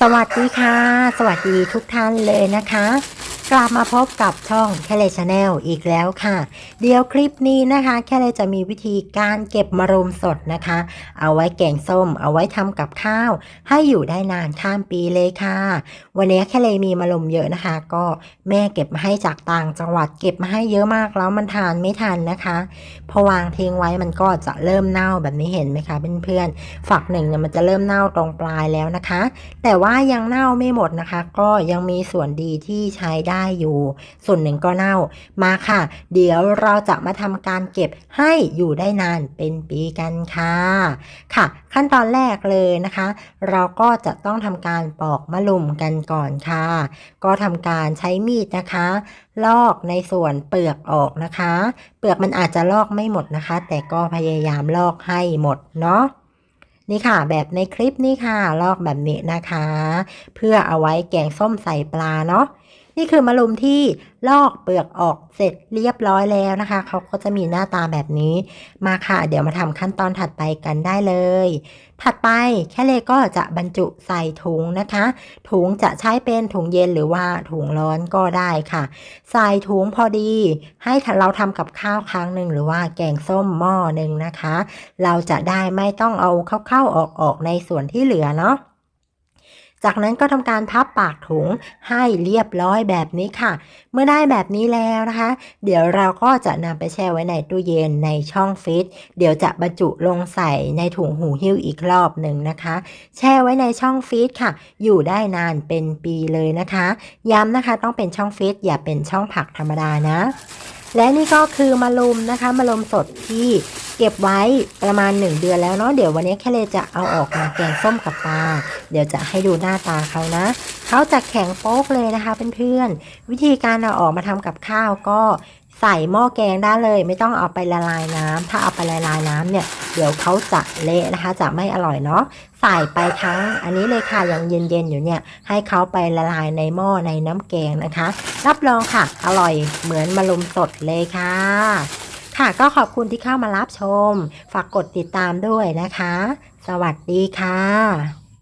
สวัสดีค่ะ สวัสดีทุกท่านเลยนะคะ กลับมาพบกับช่องแคเลชาแนลอีกแล้วค่ะ เดี๋ยวคลิปนี้นะคะ แคเลจะมีวิธีการเก็บมะรุมสดนะคะ เอาไว้แกงส้ม เอาไว้ทำกับข้าว ให้อยู่ได้นานข้ามปีเลยค่ะ วันนี้แคเลมีมะรุมเยอะนะคะ ก็แม่เก็บมาให้จากต่างจังหวัดเก็บมาให้เยอะมากแล้วมันทานไม่ทันนะคะพอวางทิ้งไว้มันก็จะเริ่มเน่าแบบนี้เห็นไหมคะเพื่อนๆฝักหนึ่งเนี่ยมันจะเริ่มเน่าตรงปลายแล้วนะคะ แต่ว่ายังเน่าไม่หมดนะคะ ก็ยังมีส่วนดีที่ใช้ได้อยู่ ส่วนหนึ่งก็เน่ามาค่ะ เดี๋ยวเราจะมาทำการเก็บให้อยู่ได้นานเป็นปีกันค่ะ ค่ะ ขั้นตอนแรกเลยนะคะ เราก็จะต้องทำการปอกมะลุมกันก่อนค่ะ ก็ทำการใช้มีดนะคะ ลอกในส่วนเปลือกออกนะคะ เปลือกมันอาจจะลอกไม่หมดนะคะ แต่ก็พยายามลอกให้หมดเนาะนี่ค่ะ แบบในคลิปนี่ค่ะ ลอกแบบนี้นะคะ เพื่อเอาไว้แกงส้มใส่ปลาเนาะ นี่คือมะรุมที่ลอกเปลือกออกเสร็จเรียบร้อยแล้วนะคะ เขาก็จะมีหน้าตาแบบนี้ มาค่ะ เดี๋ยวมาทำขั้นตอนถัดไปกันได้เลย ถัดไปแค่เลก็จะบรรจุใส่ถุงนะคะ ถุงจะใช้เป็นถุงเย็นหรือว่าถุงร้อนก็ได้ค่ะ ใส่ถุงพอดี ให้เราทำกับข้าวครั้งหนึ่งหรือว่าแกงส้มหม้อหนึ่งนะคะ เราจะได้ไม่ต้องเอาเข้าๆออกๆในส่วนที่เหลือเนาะ จากนั้นก็ทำการพับปากถุงให้เรียบร้อยแบบนี้ค่ะ เมื่อได้แบบนี้แล้วนะคะ เดี๋ยวเราก็จะนำไปแช่ไว้ในตู้เย็นในช่องฟรีซเดี๋ยวจะบรรจุลงใส่ในถุงหูหิ้วอีกรอบหนึ่งนะคะ แช่ไว้ในช่องฟรีซค่ะ อยู่ได้นานเป็นปีเลยนะคะ ย้ำนะคะต้องเป็นช่องฟรีซอย่าเป็นช่องผักธรรมดานะ และนี่ก็คือมะลุมนะคะมะลุมสดที่ เก็บไว้ประมาณ 1 เดือนแล้วเนาะเดี๋ยววันนี้แค่เลยจะเอาออกมาแกงส้มกับปลาเดี๋ยวจะให้ดูหน้าตาเขานะเขาจะแข็งโป๊กเลยนะคะเพื่อนๆวิธีการเอาออกมาทำกับข้าวก็ใส่หม้อแกงได้เลย ไม่ต้องเอาไปละลายน้ำถ้าเอาไปละลายน้ำเนี่ย เดี๋ยวเขาจะเละนะคะ จะไม่อร่อยเนาะใส่ไปทั้งอันนี้เลยค่ะยังเย็นๆอยู่เนี่ย ให้เขาไปละลายในหม้อในน้ำแกงนะคะ รับรองค่ะ อร่อยเหมือนมะลุมสดเลยค่ะ ค่ะก็ขอบคุณที่เข้ามารับชม ฝากกดติดตามด้วยนะคะ สวัสดีค่ะ